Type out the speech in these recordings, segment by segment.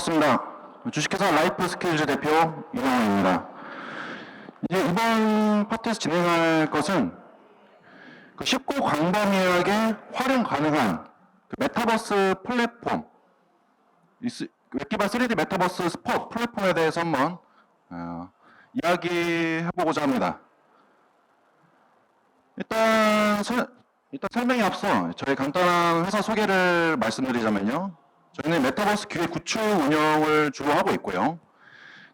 반갑습니다. 주식회사 라이프 스킬즈 대표 이영호입니다. 이제 이번 파트에서 진행할 것은 그 쉽고 광범위하게 활용 가능한 그 메타버스 플랫폼, 이 스- 웹기반 3D 메타버스 스포 플랫폼에 대해서 한번 어, 이야기해보고자 합니다. 일단, 설- 일단 설명에 앞서 저희 간단한 회사 소개를 말씀드리자면요. 저희는 메타버스 기획 구축 운영을 주로 하고 있고요.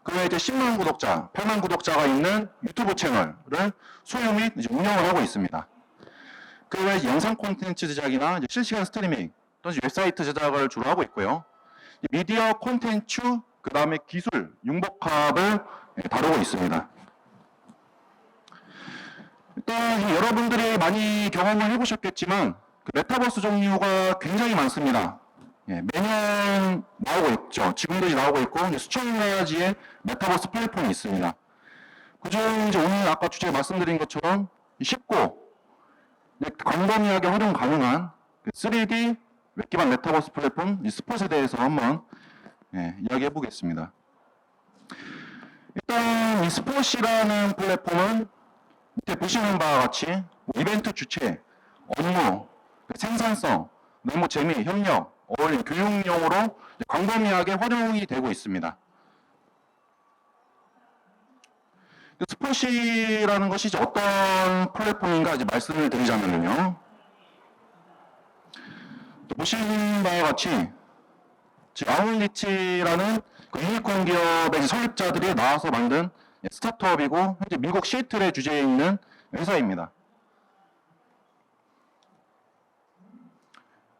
그 외에 이제 10만 구독자, 8만 구독자가 있는 유튜브 채널을 소유 및 운영을 하고 있습니다. 그 외에 영상 콘텐츠 제작이나 실시간 스트리밍 또는 웹사이트 제작을 주로 하고 있고요. 이 미디어 콘텐츠, 그 다음에 기술, 융복합을 예, 다루고 있습니다. 일단 이 여러분들이 많이 경험을 해보셨겠지만 그 메타버스 종류가 굉장히 많습니다. 예, 매년 나오고 있죠. 지금도 나오고 있고 수천 가지의 메타버스 플랫폼이 있습니다. 그중 이제 오늘 아까 주제에 말씀드린 것처럼 쉽고 네, 광범위하게 활용 가능한 그 3D 웹 기반 메타버스 플랫폼 이 스폿에 대해서 한번 예, 이야기해 보겠습니다. 일단 이 스폿이라는 플랫폼은 밑에 보시는 바와 같이 뭐 이벤트 주최, 업무, 그 생산성, 네모 재미, 협력, 어울림, 교육용으로 광범위하게 활용이 되고 있습니다. 그 스포시라는 것이 어떤 플랫폼인가 이제 말씀을 드리자면요. 보시는 바와 같이 아울리치라는 그 유니콘 기업의 설립자들이 나와서 만든 스타트업이고 현재 미국 시애틀에 주재해 있는 회사입니다.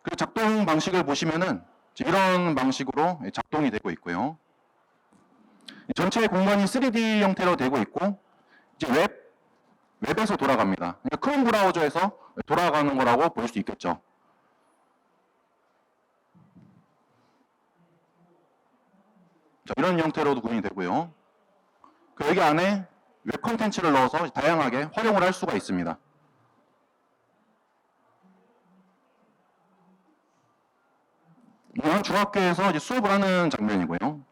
그 작동 방식을 보시면은 이런 방식으로 작동이 되고 있고요. 전체 공간이 3D 형태로 되고 있고 이제 웹 웹에서 돌아갑니다. 그러니까 크롬 브라우저에서 돌아가는 거라고 볼 수 있겠죠. 자, 이런 형태로도 구현이 되고요. 그 여기 안에 웹 콘텐츠를 넣어서 다양하게 활용을 할 수가 있습니다. 이건 중학교에서 이제 수업을 하는 장면이고요.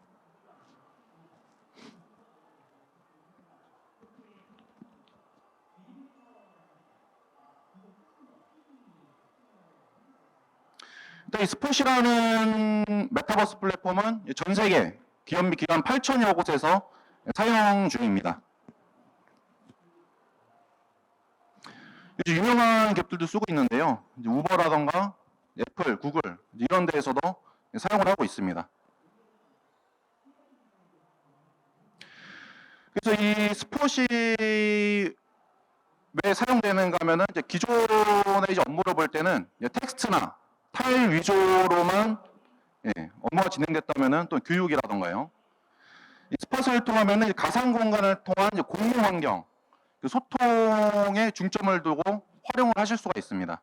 이 스포시라는 메타버스 플랫폼은 전 세계 기업 및 기관 8천여 곳에서 사용 중입니다. 유명한 기업들도 쓰고 있는데요. 우버라던가 애플, 구글 이런 데에서도 사용을 하고 있습니다. 그래서 이 스포시 왜 사용되는가 하면은 이제 기존의 이제 업무를 볼 때는 텍스트나 타일 위주로만 예, 업무가 진행됐다면은 또 교육이라던가요. 이 스팟을 통하면은 가상 공간을 통한 공유 환경, 그 소통에 중점을 두고 활용을 하실 수가 있습니다.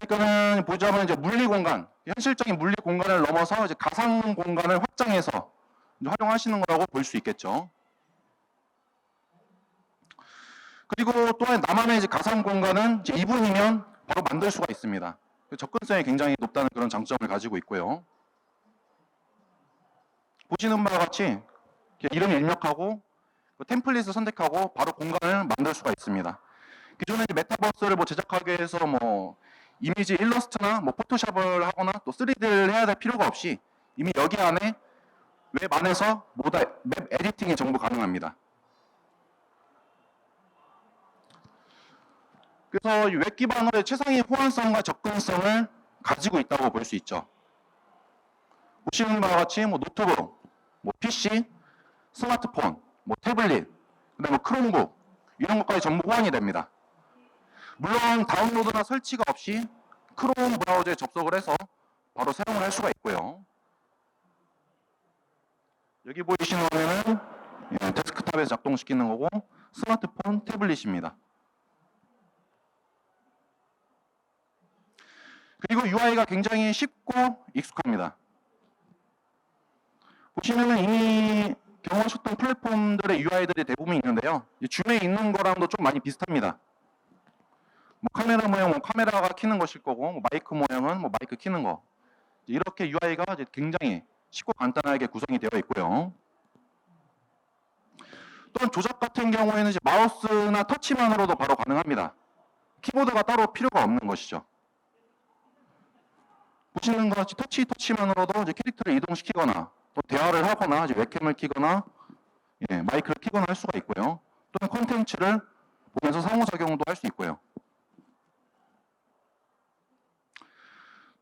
그러니까는 보자면 이제 물리 공간, 현실적인 물리 공간을 넘어서 이제 가상 공간을 확장해서 활용하시는 거라고 볼 수 있겠죠. 그리고 또한 나만의 이제 가상 공간은 이제 2분이면 바로 만들 수가 있습니다. 그 접근성이 굉장히 높다는 그런 장점을 가지고 있고요. 보시는 바와 같이 이름 입력하고 그 템플릿을 선택하고 바로 공간을 만들 수가 있습니다. 기존에 메타버스를 뭐 제작하기 위해서 뭐 이미지 일러스트나 뭐 포토샵을 하거나 또 3D를 해야 될 필요가 없이 이미 여기 안에 웹 안에서 모다 맵 에디팅이 전부 가능합니다. 그래서 이웹 기반으로의 최상의 호환성과 접근성을 가지고 있다고 볼 수 있죠. 보시는 바와 같이 뭐 노트북, 뭐 PC, 스마트폰, 뭐 태블릿, 그다음에 뭐 크롬북 이런 것까지 전부 호환이 됩니다. 물론 다운로드나 설치가 없이 크롬 브라우저에 접속을 해서 바로 사용을 할 수가 있고요. 여기 보이시는 화면은 예, 데스크탑에서 작동시키는 거고 스마트폰, 태블릿입니다. 그리고 UI가 굉장히 쉽고 익숙합니다. 보시면은 이미 경험하셨던 플랫폼들의 UI들이 대부분 있는데요. 줌에 있는 거랑도 좀 많이 비슷합니다. 뭐 카메라 모양 뭐 카메라가 키는 것일 거고 뭐 마이크 모양은 뭐 마이크 키는 거 이렇게 UI가 굉장히 쉽고 간단하게 구성이 되어 있고요. 또한 조작 같은 경우에는 이제 마우스나 터치만으로도 바로 가능합니다. 키보드가 따로 필요가 없는 것이죠. 보시는 것 같이 터치 터치만으로도 이제 캐릭터를 이동시키거나 또 대화를 하거나 이제 웹캠을 키거나 예, 마이크를 키거나 할 수가 있고요. 또는 콘텐츠를 보면서 상호작용도 할 수 있고요.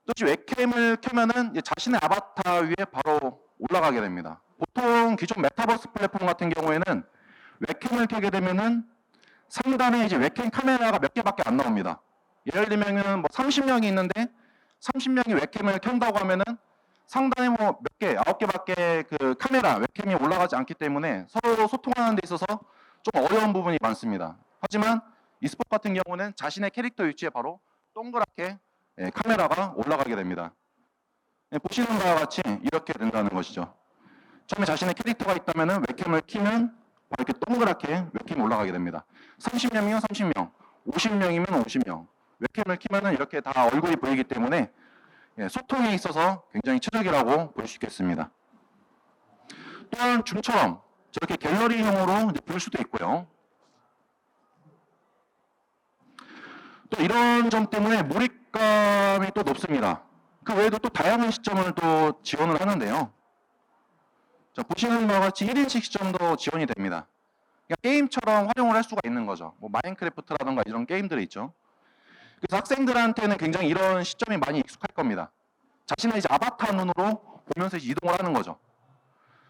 또 이제 웹캠을 켜면은 자신의 아바타 위에 바로 올라가게 됩니다. 보통 기존 메타버스 플랫폼 같은 경우에는 웹캠을 켜게 되면은 상단에 이제 웹캠 카메라가 몇 개밖에 안 나옵니다. 예를 들면은 뭐 30명이 있는데 30명이 웹캠을 켠다고 하면은 상단에 뭐 몇 개, 아홉 개밖에 그 카메라, 웹캠이 올라가지 않기 때문에 서로 소통하는 데 있어서 좀 어려운 부분이 많습니다. 하지만 e스포츠 같은 경우는 자신의 캐릭터 위치에 바로 동그랗게 예, 카메라가 올라가게 됩니다. 예, 보시는 바와 같이 이렇게 된다는 것이죠. 처음에 자신의 캐릭터가 있다면 웹캠을 키면 이렇게 동그랗게 웹캠이 올라가게 됩니다. 30명이면 30명, 50명이면 50명. 웹캠을 키면은 이렇게 다 얼굴이 보이기 때문에 예, 소통에 있어서 굉장히 최적이라고 볼 수 있겠습니다. 또한 줌처럼 저렇게 갤러리형으로 볼 수도 있고요. 또 이런 점 때문에 몰입 감이 또 높습니다. 그 외에도 또 다양한 시점을 또 지원을 하는데요. 자, 보시는 바와 같이 1인칭 시점도 지원이 됩니다. 그러니까 게임처럼 활용을 할 수가 있는 거죠. 뭐 마인크래프트라던가 이런 게임들이 있죠. 그래서 학생들한테는 굉장히 이런 시점이 많이 익숙할 겁니다. 자신의 이제 아바타 눈으로 보면서 이동을 하는 거죠.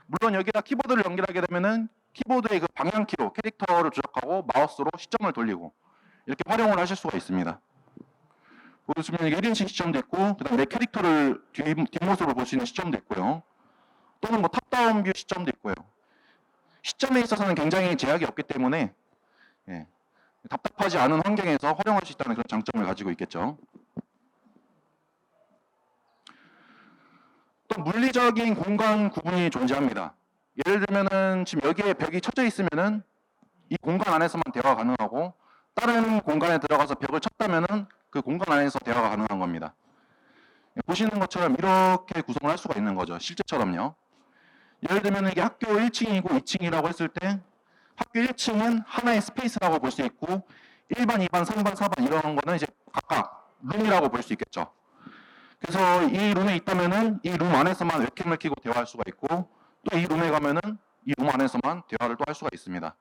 물론 여기다 키보드를 연결하게 되면은 키보드의 그 방향키로 캐릭터를 조작하고 마우스로 시점을 돌리고 이렇게 활용을 하실 수가 있습니다. 이게 1인칭 시점도 있고 그 다음에 내 캐릭터를 뒤, 뒷모습을 볼 수 있는 시점도 있고요. 또는 뭐 탑다운 뷰 시점도 있고요. 시점에 있어서는 굉장히 제약이 없기 때문에 예, 답답하지 않은 환경에서 활용할 수 있다는 그런 장점을 가지고 있겠죠. 또 물리적인 공간 구분이 존재합니다. 예를 들면은 지금 여기에 벽이 쳐져 있으면은 이 공간 안에서만 대화가 가능하고 다른 공간에 들어가서 벽을 쳤다면은 그 공간 안에서 대화가 가능한 겁니다. 보시는 것처럼 이렇게 구성을 할 수가 있는 거죠. 실제처럼요. 예를 들면 이게 학교 1층이고 2층이라고 했을 때 학교 1층은 하나의 스페이스라고 볼 수 있고 1반, 2반, 3반, 4반 이런 거는 이제 각각 룸이라고 볼 수 있겠죠. 그래서 이 룸에 있다면은 이 룸 안에서만 웹캠을 켜고 대화할 수가 있고 또 이 룸에 가면은 이 룸 안에서만 대화를 또 할 수가 있습니다.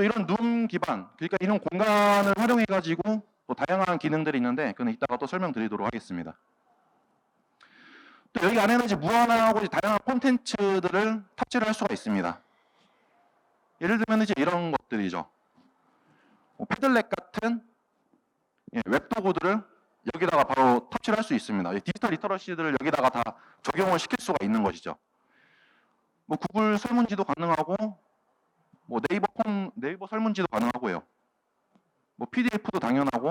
또 이런 룸 기반, 그러니까 이런 공간을 활용해 가지고 또 다양한 기능들이 있는데 그는 이따가 또 설명드리도록 하겠습니다. 또 여기 안에는 이제 무한하고 이제 다양한 콘텐츠들을 탑재를 할 수가 있습니다. 예를 들면 이제 이런 것들이죠. 뭐 패들렛 같은 예, 웹도구들을 여기다가 바로 탑재를 할 수 있습니다. 이 디지털 리터러시들을 여기다가 다 적용을 시킬 수가 있는 것이죠. 뭐 구글 설문지도 가능하고 뭐 네이버 폰 네이버 설문지도 가능하고요. 뭐 PDF도 당연하고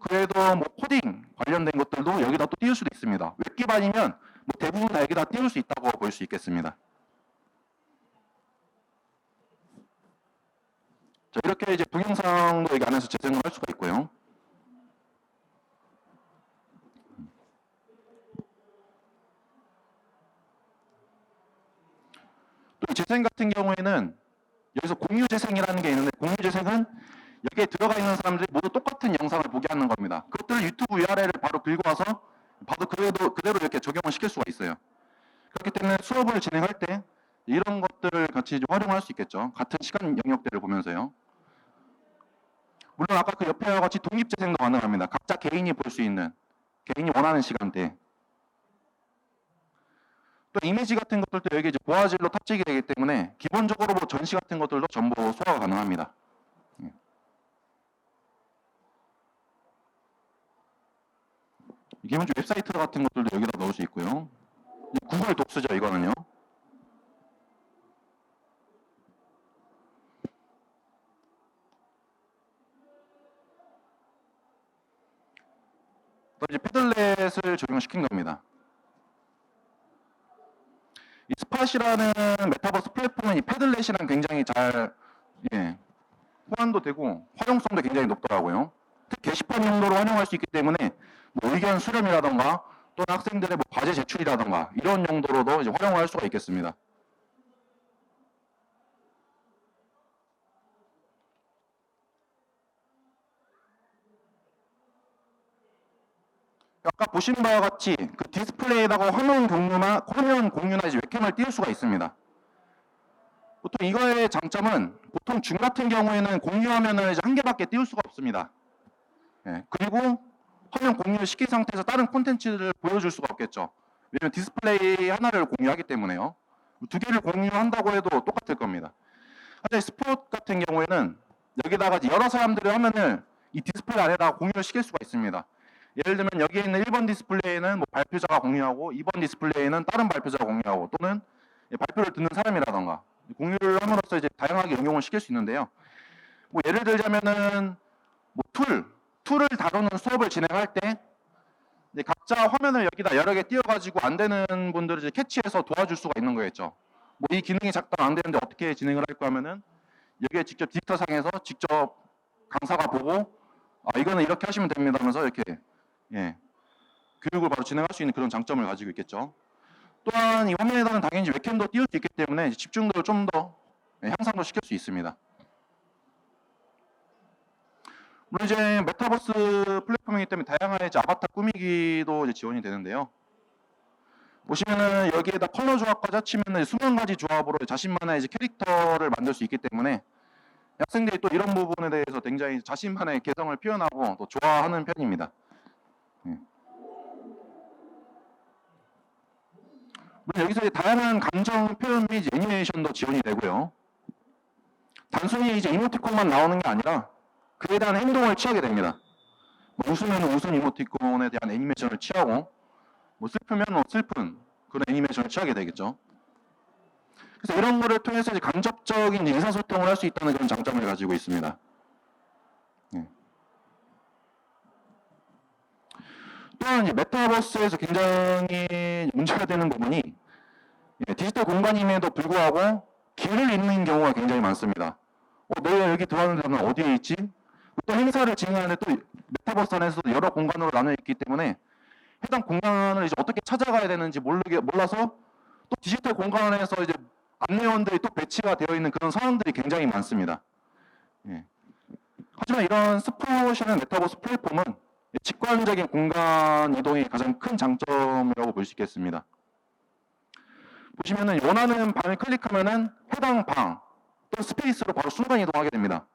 그래도 뭐 코딩 관련된 것들도 여기다 또 띄울 수도 있습니다. 웹 기반이면 뭐 대부분 다 여기다 띄울 수 있다고 볼 수 있겠습니다. 자, 이렇게 이제 동영상도 여기 안에서 재생을 할 수가 있고요. 또 재생 같은 경우에는 여기서 공유 재생이라는 게 있는데 공유 재생은 여기에 들어가 있는 사람들이 모두 똑같은 영상을 보게 하는 겁니다. 그것들을 유튜브 URL을 바로 긁고 와서 바로 그대로, 그대로 이렇게 적용을 시킬 수가 있어요. 그렇기 때문에 수업을 진행할 때 이런 것들을 같이 좀 활용할 수 있겠죠. 같은 시간 영역대를 보면서요. 물론 아까 그 옆에와 같이 독립재생도 가능합니다. 각자 개인이 볼 수 있는 개인이 원하는 시간대. 또 이미지 같은 것들도 여기 이제 고화질로 탑재가 되기 때문에 기본적으로 뭐 전시 같은 것들도 전부 소화가 가능합니다. 예. 이게 먼저 웹사이트 같은 것들도 여기다 넣을 수 있고요. 이 구글 독스죠, 이거는요. 또 이제 패들렛을 적용시킨 겁니다. 이 스팟이라는 메타버스 플랫폼은 이 패들렛이랑 굉장히 잘 예, 호환도 되고 활용성도 굉장히 높더라고요. 특히 게시판 용도로 활용할 수 있기 때문에 뭐 의견 수렴이라던가 또는 학생들의 뭐 과제 제출이라던가 이런 용도로도 이제 활용을 할 수가 있겠습니다. 아까 보신 바와 같이 그 디스플레이에다가 화면 공유나 화면 공유나 이제 웹캠을 띄울 수가 있습니다. 보통 이거의 장점은 보통 줌 같은 경우에는 공유 화면을 한 개밖에 띄울 수가 없습니다. 예, 그리고 화면 공유를 시킨 상태에서 다른 콘텐츠를 보여줄 수가 없겠죠. 왜냐면 디스플레이 하나를 공유하기 때문에요. 두 개를 공유한다고 해도 똑같을 겁니다. 하지만 스포츠 같은 경우에는 여기다가 여러 사람들의 화면을 이 디스플레이 안에다가 공유를 시킬 수가 있습니다. 예를 들면 여기에 있는 1번 디스플레이는 뭐 발표자가 공유하고 2번 디스플레이는 다른 발표자가 공유하고 또는 예, 발표를 듣는 사람이라던가 공유를 함으로써 이제 다양하게 응용을 시킬 수 있는데요. 뭐 예를 들자면은 뭐 툴, 툴을 다루는 수업을 진행할 때 각자 화면을 여기다 여러 개 띄워가지고 안 되는 분들을 이제 캐치해서 도와줄 수가 있는 거겠죠. 뭐 이 기능이 작동 안 되는데 어떻게 진행을 할까 하면은 여기에 직접 디지털 상에서 직접 강사가 보고 아 이거는 이렇게 하시면 됩니다 하면서 이렇게 예, 교육을 바로 진행할 수 있는 그런 장점을 가지고 있겠죠. 또한 이 화면에다는 당연히 웹캠도 띄울 수 있기 때문에 집중도를 좀 더 향상도 시킬 수 있습니다. 물론 이제 메타버스 플랫폼이기 때문에 다양한 이제 아바타 꾸미기도 이제 지원이 되는데요. 보시면은 여기에다 컬러 조합까지 합치면은 수만 가지 조합으로 자신만의 이제 캐릭터를 만들 수 있기 때문에 학생들이 또 이런 부분에 대해서 굉장히 자신만의 개성을 표현하고 또 좋아하는 편입니다. 물론 여기서 이제 다양한 감정 표현 및 애니메이션도 지원이 되고요. 단순히 이제 이모티콘만 나오는 게 아니라 그에 대한 행동을 취하게 됩니다. 뭐 웃으면 웃은 이모티콘에 대한 애니메이션을 취하고 뭐 슬프면 뭐 슬픈 그런 애니메이션을 취하게 되겠죠. 그래서 이런 거를 통해서 이제 간접적인 의사소통을 할 수 있다는 그런 장점을 가지고 있습니다. 이제 메타버스에서 굉장히 문제가 되는 부분이 예, 디지털 공간임에도 불구하고 길을 잃는 경우가 굉장히 많습니다. 어, 내가 여기 들어왔는데 나는 어디에 있지? 또 행사를 진행하는데 또 메타버스 안에서 여러 공간으로 나눠 있기 때문에 해당 공간을 이제 어떻게 찾아가야 되는지 모르게 몰라서 또 디지털 공간 안에서 이제 안내원들이 또 배치가 되어 있는 그런 상황들이 굉장히 많습니다. 예. 하지만 이런 스포션의 메타버스 플랫폼은 직관적인 공간 이동이 가장 큰 장점이라고 볼 수 있겠습니다. 보시면은 원하는 방을 클릭하면은 해당 방 또는 스페이스로 바로 순간 이동하게 됩니다.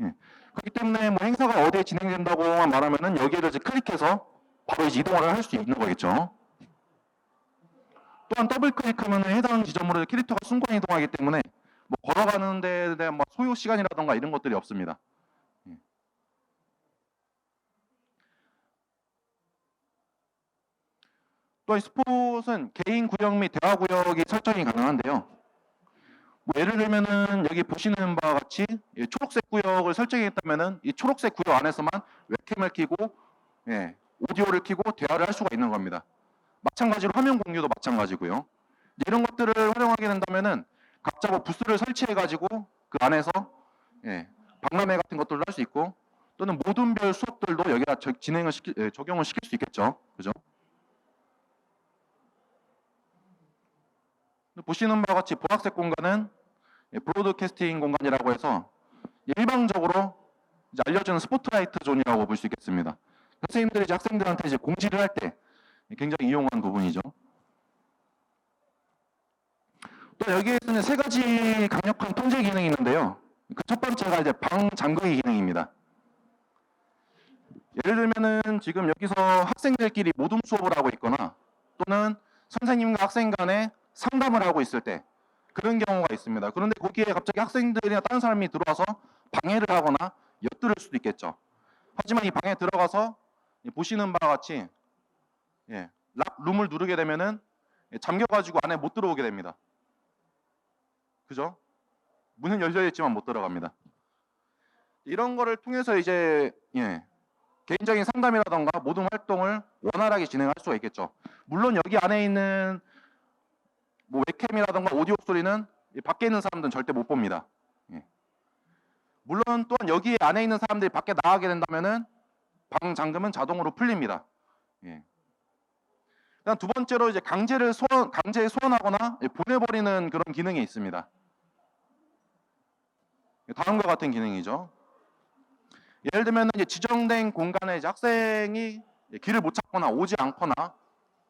예. 그렇기 때문에 뭐 행사가 어디에 진행된다고만 말하면은 여기를 이제 클릭해서 바로 이제 이동을 할 수 있는 거겠죠. 또한 더블 클릭하면 해당 지점으로 캐릭터가 순간 이동하기 때문에 뭐 걸어가는 데 대한 뭐 소요 시간이라던가 이런 것들이 없습니다. 또이 스폿은 개인 구역 및 대화 구역이 설정이 가능한데요. 뭐 예를 들면은 여기 보시는 바와 같이 이 초록색 구역을 설정했다면은 이 초록색 구역 안에서만 웹캠을 켜고 예, 오디오를 켜고 대화를 할 수가 있는 겁니다. 마찬가지로 화면 공유도 마찬가지고요. 이런 것들을 활용하게 된다면은 각자 뭐 부스를 설치해 가지고 그 안에서 예, 박람회 같은 것들도 할수 있고 또는 모든 별 수업들도 여기다 저- 진행을 시키, 예, 적용을 시킬 수 있겠죠. 그죠? 보시는 바와 같이 보라색 공간은 예, 브로드캐스팅 공간이라고 해서 일방적으로 알려주는 스포트라이트 존이라고 볼 수 있겠습니다. 선생님들이 이제 학생들한테 이제 공지를 할 때 굉장히 이용한 부분이죠. 또 여기에서는 세 가지 강력한 통제 기능이 있는데요. 그 첫 번째가 이제 방 잠그기 기능입니다. 예를 들면은 지금 여기서 학생들끼리 모둠 수업을 하고 있거나 또는 선생님과 학생 간에 상담을 하고 있을 때 그런 경우가 있습니다. 그런데 거기에 갑자기 학생들이나 다른 사람이 들어와서 방해를 하거나 엿들을 수도 있겠죠. 하지만 이 방에 들어가서 이 보시는 바와 같이 예, 락 룸을 누르게 되면은 예, 잠겨가지고 안에 못 들어오게 됩니다. 그죠? 문은 열려 있지만 못 들어갑니다. 이런 거를 통해서 이제 예, 개인적인 상담이라던가 모든 활동을 원활하게 진행할 수가 있겠죠. 물론 여기 안에 있는 뭐 웹캠이라던가 오디오 소리는 이 밖에 있는 사람들은 절대 못 봅니다. 예. 물론 또한 여기 안에 있는 사람들이 밖에 나가게 된다면은 방 잠금은 자동으로 풀립니다. 예. 두 번째로 이제 강제를 소환 강제 소환하거나 예, 보내버리는 그런 기능이 있습니다. 예, 다음과 같은 기능이죠. 예를 들면 이제 지정된 공간에 학생이 예, 길을 못 찾거나 오지 않거나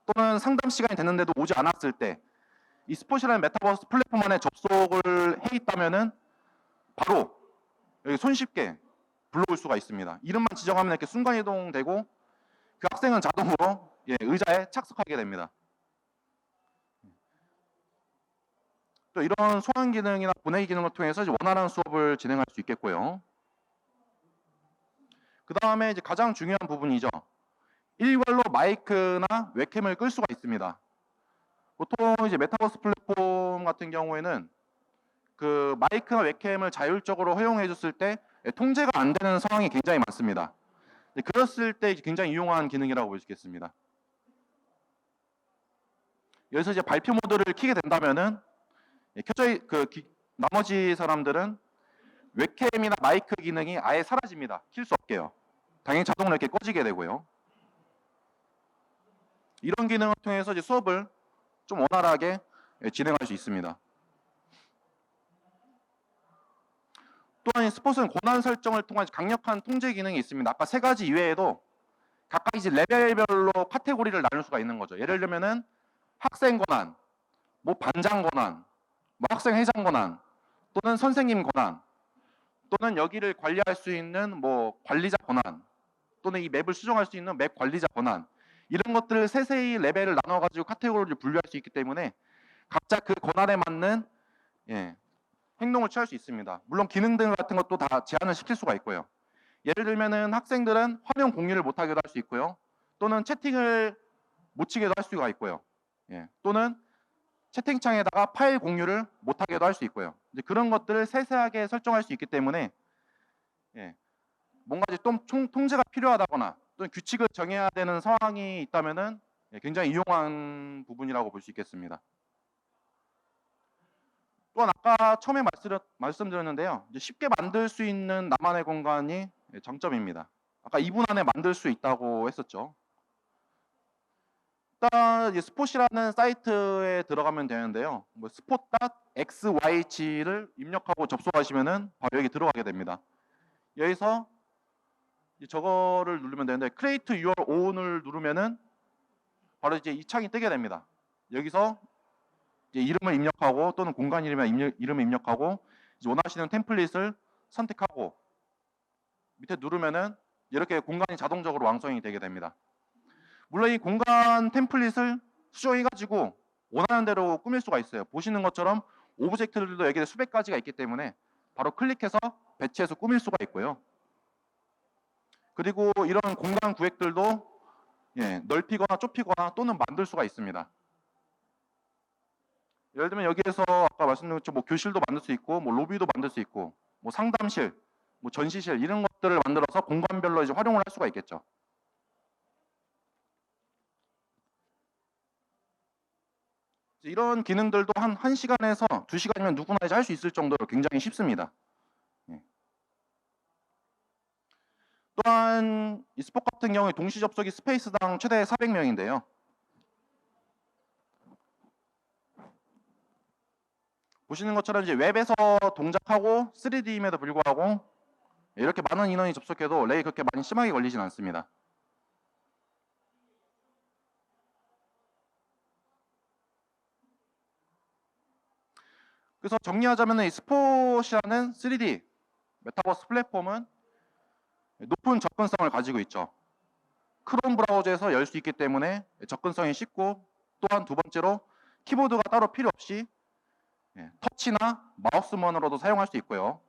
또는 상담 시간이 됐는데도 오지 않았을 때 이 스포시라는 메타버스 플랫폼 안에 접속을 해 있다면은 바로 여기 손쉽게 불러올 수가 있습니다. 이름만 지정하면 이렇게 순간 이동되고 그 학생은 자동으로 예, 의자에 착석하게 됩니다. 또 이런 소환 기능이나 보내기 기능을 통해서 원활한 수업을 진행할 수 있겠고요. 그 다음에 이제 가장 중요한 부분이죠. 일괄로 마이크나 웹캠을 끌 수가 있습니다. 보통 이제 메타버스 플랫폼 같은 경우에는 그 마이크나 웹캠을 자율적으로 허용해 줬을 때 통제가 안 되는 상황이 굉장히 많습니다. 네, 그랬을 때 굉장히 유용한 기능이라고 볼 수 있겠습니다. 여기서 이제 발표 모드를 켜게 된다면은 예, 켜져 있- 그 기- 나머지 사람들은 웹캠이나 마이크 기능이 아예 사라집니다. 킬 수 없게요. 당연히 자동으로 이렇게 꺼지게 되고요. 이런 기능을 통해서 이제 수업을 좀 원활하게 예, 진행할 수 있습니다. 또한 이 스포츠는 권한 설정을 통한 강력한 통제 기능이 있습니다. 아까 세 가지 이외에도 각각 이제 레벨별로 카테고리를 나눌 수가 있는 거죠. 예를 들면은 학생 권한, 뭐 반장 권한, 뭐 학생 회장 권한, 또는 선생님 권한, 또는 여기를 관리할 수 있는 뭐 관리자 권한, 또는 이 맵을 수정할 수 있는 맵 관리자 권한 이런 것들을 세세히 레벨을 나눠가지고 카테고리를 분류할 수 있기 때문에 각자 그 권한에 맞는 예, 행동을 취할 수 있습니다. 물론 기능들 같은 것도 다 제한을 시킬 수가 있고요. 예를 들면은 학생들은 화면 공유를 못하게도 할 수 있고요. 또는 채팅을 못 치게도 할 수가 있고요. 예, 또는 채팅창에다가 파일 공유를 못하게도 할 수 있고요. 이제 그런 것들을 세세하게 설정할 수 있기 때문에 예, 뭔가 좀 총- 통제가 필요하다거나 또는 규칙을 정해야 되는 상황이 있다면은 예, 굉장히 유용한 부분이라고 볼 수 있겠습니다. 또한 아까 처음에 말씀, 말씀드렸는데요. 쉽게 만들 수 있는 나만의 공간이 예, 장점입니다. 아까 2분 안에 만들 수 있다고 했었죠. 일단 이 스폿이라는 사이트에 들어가면 되는데요. 뭐 spot.xyz를 입력하고 접속하시면은 바로 여기 들어가게 됩니다. 여기서 저거를 누르면 되는데 create your own을 누르면은 바로 이제 이 창이 뜨게 됩니다. 여기서 이름을 입력하고 또는 공간 이름을 입력, 이름을 입력하고 원하시는 템플릿을 선택하고 밑에 누르면은 이렇게 공간이 자동적으로 완성이 되게 됩니다. 물론 이 공간 템플릿을 수정해가지고 원하는 대로 꾸밀 수가 있어요. 보시는 것처럼 오브젝트들도 여기에 수백 가지가 있기 때문에 바로 클릭해서 배치해서 꾸밀 수가 있고요. 그리고 이런 공간 구획들도 예, 넓히거나 좁히거나 또는 만들 수가 있습니다. 예를 들면 여기에서 아까 말씀드린 것처럼 뭐 교실도 만들 수 있고 뭐 로비도 만들 수 있고 뭐 상담실, 뭐 전시실 이런 것들을 만들어서 공간별로 이제 활용을 할 수가 있겠죠. 이런 기능들도 한 1시간에서 2시간이면 누구나 이제 할 수 있을 정도로 굉장히 쉽습니다. 또한 이 스포 같은 경우에 동시 접속이 스페이스당 최대 400명인데요. 보시는 것처럼 이제 웹에서 동작하고 3D임에도 불구하고 이렇게 많은 인원이 접속해도 렉이 그렇게 많이 심하게 걸리진 않습니다. 그래서 정리하자면 이 스포시라는 3D 메타버스 플랫폼은 높은 접근성을 가지고 있죠. 크롬 브라우저에서 열 수 있기 때문에 접근성이 쉽고 또한 두 번째로 키보드가 따로 필요 없이 예, 터치나 마우스만으로도 사용할 수 있고요.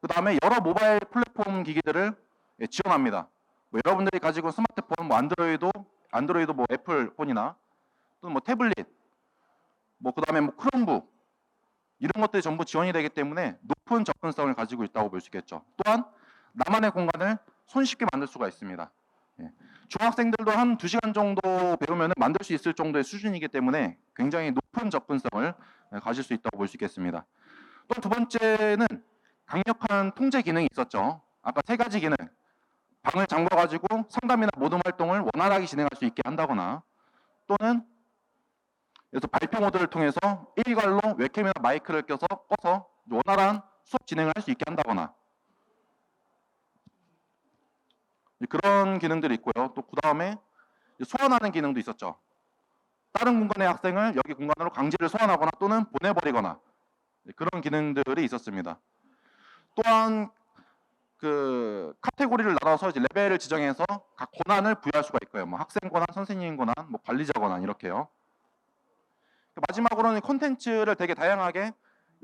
그 다음에 여러 모바일 플랫폼 기기들을 예, 지원합니다. 뭐 여러분들이 가지고 스마트폰, 뭐 안드로이드, 안드로이드 뭐 애플 폰이나 또는 뭐 태블릿, 뭐 그 다음에 뭐 크롬북 이런 것들이 전부 지원이 되기 때문에 높은 접근성을 가지고 있다고 볼 수 있겠죠. 또한 나만의 공간을 손쉽게 만들 수가 있습니다. 예. 중학생들도 한 2시간 정도 배우면 만들 수 있을 정도의 수준이기 때문에 굉장히 높은 접근성을 예, 가질 수 있다고 볼 수 있겠습니다. 또 두 번째는 강력한 통제 기능이 있었죠. 아까 세 가지 기능. 방을 잠궈가지고 상담이나 모든 활동을 원활하게 진행할 수 있게 한다거나 또는 그래서 발표 모드를 통해서 일괄로 웹캠이나 마이크를 껴서 꺼서 원활한 수업 진행을 할 수 있게 한다거나 그런 기능들이 있고요. 또 그 다음에 소환하는 기능도 있었죠. 다른 공간의 학생을 여기 공간으로 강제를 소환하거나 또는 보내버리거나 네, 그런 기능들이 있었습니다. 또한 그 카테고리를 나눠서 이제 레벨을 지정해서 각 권한을 부여할 수가 있고요. 뭐 학생 권한, 선생님 권한, 뭐 관리자 권한 이렇게요. 마지막으로는 콘텐츠를 되게 다양하게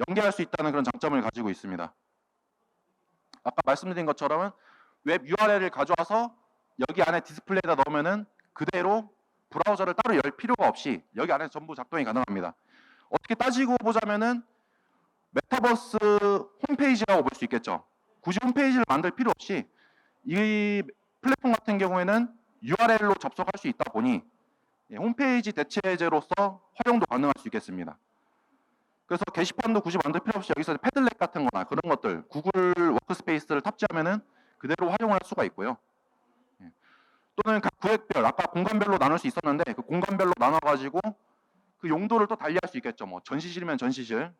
연계할 수 있다는 그런 장점을 가지고 있습니다. 아까 말씀드린 것처럼 웹 URL을 가져와서 여기 안에 디스플레이에다 넣으면은 그대로 브라우저를 따로 열 필요가 없이 여기 안에 전부 작동이 가능합니다. 어떻게 따지고 보자면은 메타버스 홈페이지라고 볼 수 있겠죠. 굳이 홈페이지를 만들 필요 없이 이 플랫폼 같은 경우에는 URL로 접속할 수 있다 보니 예, 홈페이지 대체제로서 활용도 가능할 수 있겠습니다. 그래서 게시판도 굳이 만들 필요 없이 여기서 패들렛 같은 거나 그런 것들 구글 워크스페이스를 탑재하면은 그대로 활용을 할 수가 있고요. 예. 또는 각 구획별, 아까 공간별로 나눌 수 있었는데 그 공간별로 나눠가지고 그 용도를 또 달리할 수 있겠죠. 뭐 전시실이면 전시실.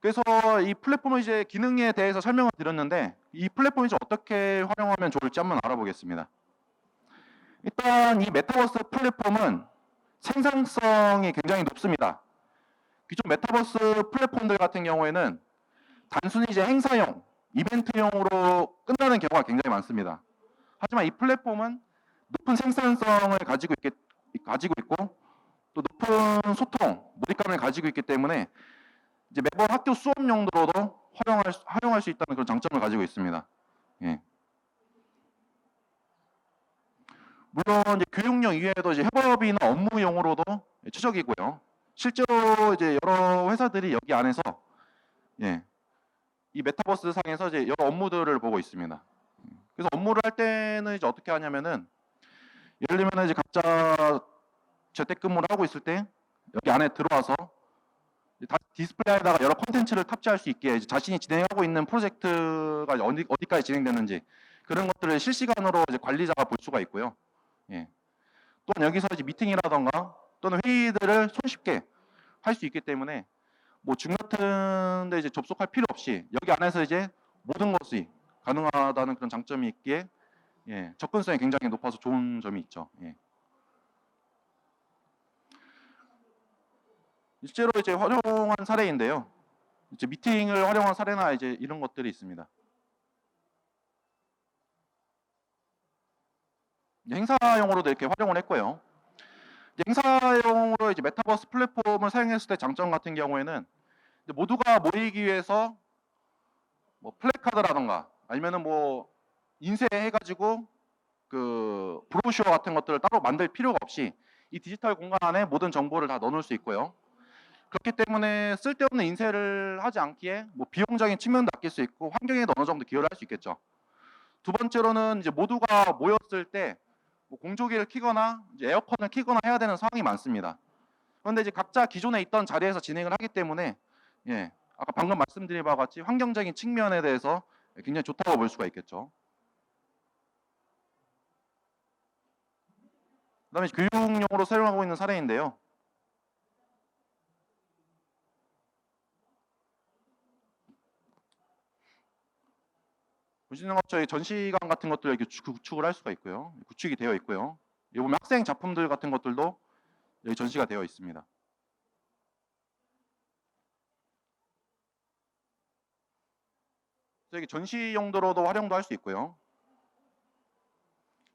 그래서 이 플랫폼의 이제 기능에 대해서 설명을 드렸는데 이 플랫폼이 이제 어떻게 활용하면 좋을지 한번 알아보겠습니다. 일단 이 메타버스 플랫폼은 생산성이 굉장히 높습니다. 기존 메타버스 플랫폼들 같은 경우에는 단순히 이제 행사용, 이벤트용으로 끝나는 경우가 굉장히 많습니다. 하지만 이 플랫폼은 높은 생산성을 가지고 있게, 가지고 있고 또 높은 소통, 몰입감을 가지고 있기 때문에 이제 매번 학교 수업 용도로도 활용할, 수- 활용할 수 있다는 그런 장점을 가지고 있습니다. 예. 물론 교육용 이외에도 이제 협업이나 업무용으로도 최적이고요. 실제로 이제 여러 회사들이 여기 안에서 예, 이 메타버스 상에서 이제 여러 업무들을 보고 있습니다. 그래서 업무를 할 때는 이제 어떻게 하냐면은 예를 들면 이제 각자 재택근무를 하고 있을 때 여기 안에 들어와서 디스플레이에다가 여러 콘텐츠를 탑재할 수 있게 자신이 진행하고 있는 프로젝트가 어디 어디까지 진행되는지 그런 것들을 실시간으로 이제 관리자가 볼 수가 있고요. 예. 또한 여기서 이제 미팅이라던가 또는 회의들을 손쉽게 할 수 있기 때문에 뭐줌 같은 데 이제 접속할 필요 없이 여기 안에서 이제 모든 것이 가능하다는 그런 장점이 있기에 예, 접근성이 굉장히 높아서 좋은 점이 있죠. 예. 실제로 이제 활용한 사례인데요. 이제 미팅을 활용한 사례나 이제 이런 것들이 있습니다. 행사용으로도 이렇게 활용을 했고요. 행사용으로 이제 메타버스 플랫폼을 사용했을 때 장점 같은 경우에는 모두가 모이기 위해서 뭐 플래카드라던가 아니면은 뭐 인쇄해가지고 그 브로셔 같은 것들을 따로 만들 필요가 없이 이 디지털 공간 안에 모든 정보를 다 넣어놓을 수 있고요. 그렇기 때문에 쓸데없는 인쇄를 하지 않기에 뭐 비용적인 측면도 아낄 수 있고 환경에도 어느 정도 기여를 할 수 있겠죠. 두 번째로는 이제 모두가 모였을 때 뭐 공조기를 이제 에어컨을 켜거나 해야 되는 상황이 많습니다. 그런데 이제 각자 기존에 있던 자리에서 진행을 하기 때문에 예, 아까 방금 말씀드린 바와 같이 환경적인 측면에 대해서 굉장히 좋다고 볼 수가 있겠죠. 그다음에 교육용으로 사용하고 있는 사례인데요. 것처럼 전시관 같은 것들 이렇게 구- 구축을 할 수가 있고요. 구축이 되어 있고요. 여기 보면 학생 작품들 같은 것들도 여기 전시가 되어 있습니다. 여기 전시 용도로도 활용도 할 수 있고요.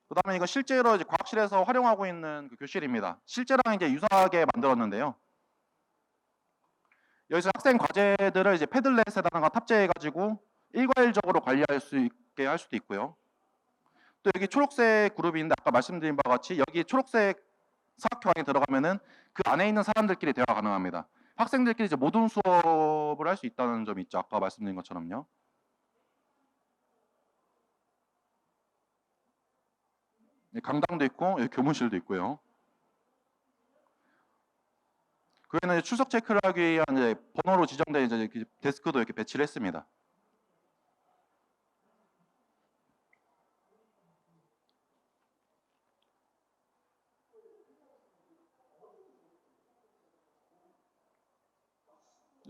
그다음에 이거 실제로 이제 과학실에서 활용하고 있는 그 교실입니다. 실제랑 이제 유사하게 만들었는데요. 여기서 학생 과제들을 이제 패들렛에다가 탑재해가지고 일괄적으로 관리할 수 있게 할 수도 있고요. 또 여기 초록색 그룹이 있는데 아까 말씀드린 바와 같이 여기 초록색 사각형에 들어가면은 그 안에 있는 사람들끼리 대화 가능합니다. 학생들끼리 이제 모든 수업을 할 수 있다는 점이 있죠. 아까 말씀드린 것처럼요. 네, 강당도 있고 여기 교무실도 있고요. 그 외에는 이제 출석 체크를 하기 위한 번호로 지정된 이제 데스크도 이렇게 배치를 했습니다.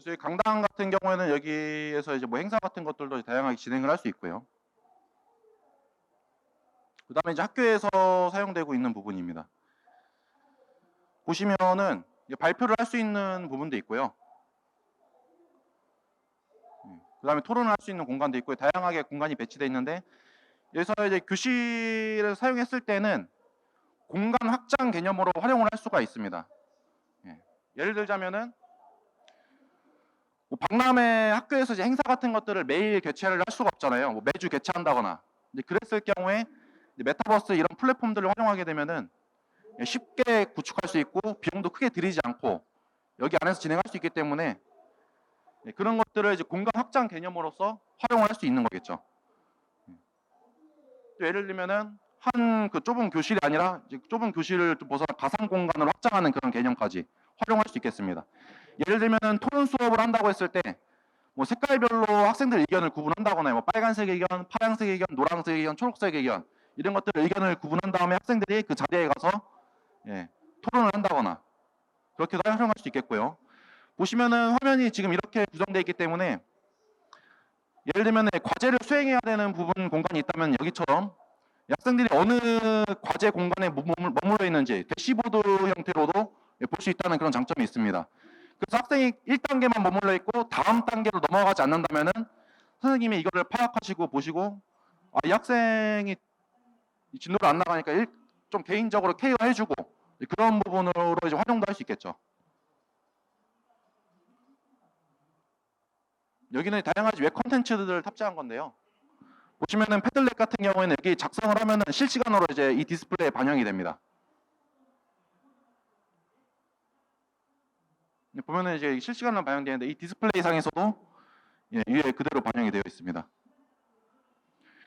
이 강당 같은 경우에는 여기에서 이제 뭐 행사 같은 것들도 다양하게 진행을 할 수 있고요. 그 다음에 이제 학교에서 사용되고 있는 부분입니다. 보시면은 발표를 할 수 있는 부분도 있고요. 음, 그다음에 토론을 할 수 있는 공간도 있고 다양하게 공간이 배치되어 있는데 여기서 이제 교실을 사용했을 때는 공간 확장 개념으로 활용을 할 수가 있습니다. 예. 예를 들자면은 뭐 박람회 학교에서 이제 행사 같은 것들을 매일 개최를 할 수가 없잖아요. 뭐 매주 개최한다거나. 이제 그랬을 경우에 메타버스 이런 플랫폼들을 활용하게 되면은 쉽게 구축할 수 있고 비용도 크게 들이지 않고 여기 안에서 진행할 수 있기 때문에 예, 그런 것들을 이제 공간 확장 개념으로서 활용을 할 수 있는 거겠죠. 또 예를 들면은 한 그 좁은 교실이 아니라 좁은 교실을 좀 벗어나 가상 공간을 확장하는 그런 개념까지 활용할 수 있겠습니다. 예를 들면은 토론 수업을 한다고 했을 때 뭐 색깔별로 학생들 의견을 구분한다거나 뭐 빨간색 의견, 파란색 의견, 노란색 의견, 초록색 의견 이런 것들 의견을 구분한 다음에 학생들이 그 자리에 가서 예, 토론을 한다거나 그렇게도 활용할 수 있겠고요. 보시면은 화면이 지금 이렇게 구성되어 있기 때문에 예를 들면 과제를 수행해야 되는 부분 공간이 있다면 여기처럼 학생들이 어느 과제 공간에 머물- 머물러 있는지 대시보드 형태로도 예, 볼수 있다는 그런 장점이 있습니다. 그래서 학생이 1단계만 머물러 있고 다음 단계로 넘어가지 않는다면은 선생님이 이거를 파악하시고 보시고 아, 이 학생이 이 진도를 안 나가니까 일- 좀 개인적으로 케어 해주고 그런 부분으로 이제 활용도 할 수 있겠죠. 여기는 다양한 웹 콘텐츠들을 탑재한 건데요. 보시면은 패들렛 같은 경우에는 여기 작성을 하면은 실시간으로 이제 이 디스플레이에 반영이 됩니다. 보면은 이제 실시간으로 반영되는데 이 디스플레이 상에서도 예, 위에 그대로 반영이 되어 있습니다.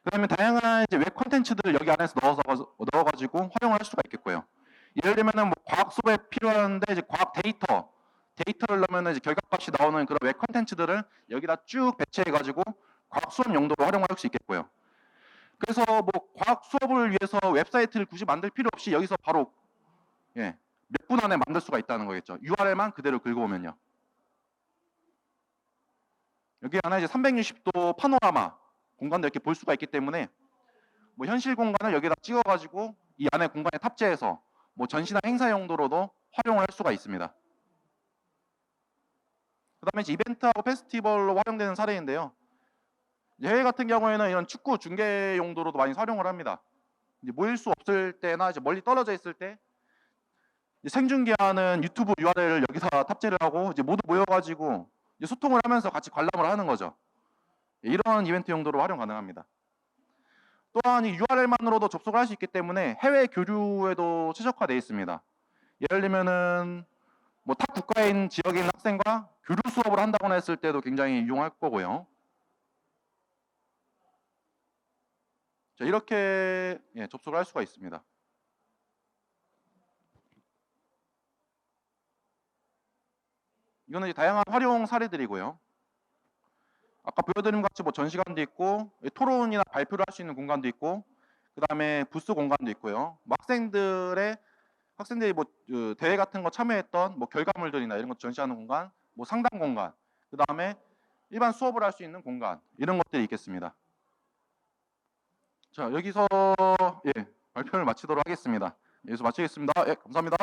그다음에 다양한 이제 웹 콘텐츠들을 여기 안에서 넣어서 넣어가지고 활용을 할 수가 있겠고요. 예를 들면은 뭐 과학 수업에 필요한데 이제 과학 데이터 데이터를 넣으면 이제 결과값이 나오는 그런 웹 콘텐츠들을 여기다 쭉 배치해가지고 과학 수업 용도로 활용할 수 있겠고요. 그래서 뭐 과학 수업을 위해서 웹사이트를 굳이 만들 필요 없이 여기서 바로 예, 몇 분 안에 만들 수가 있다는 거겠죠. URL만 그대로 긁어오면요. 여기 하나 이제 360도 파노라마 공간도 이렇게 볼 수가 있기 때문에 뭐 현실 공간을 여기다 찍어가지고 이 안에 공간에 탑재해서 뭐 전시나 행사 용도로도 활용을 할 수가 있습니다. 그 다음에 이제 이벤트하고 페스티벌로 활용되는 사례인데요. 해외 같은 경우에는 이런 축구 중계 용도로도 많이 활용을 합니다. 모일 수 없을 때나 이제 멀리 떨어져 있을 때 생중계하는 유튜브 URL을 여기다 탑재를 하고 이제 모두 모여가지고 이제 소통을 하면서 같이 관람을 하는 거죠. 이런 이벤트 용도로 활용 가능합니다. 또한 이 URL만으로도 접속을 할 수 있기 때문에 해외 교류에도 최적화되어 있습니다. 예를 들면은 뭐타 지역에 있는 학생과 교류 수업을 한다거나 했을 때도 굉장히 유용할 거고요. 자, 이렇게 예, 접속을 할 수가 있습니다. 이거는 다양한 활용 사례들이고요. 아까 보여드린 것 같이 뭐 전시관도 있고 토론이나 발표를 할 수 있는 공간도 있고 그 다음에 부스 공간도 있고요. 뭐 학생들의 학생들이 뭐그 대회 같은 거 참여했던 뭐 결과물들이나 이런 것 전시하는 공간, 뭐 상담 공간, 그 다음에 일반 수업을 할 수 있는 공간 이런 것들이 있겠습니다. 자 여기서 예 발표를 마치도록 하겠습니다. 여기서 마치겠습니다. 예 감사합니다.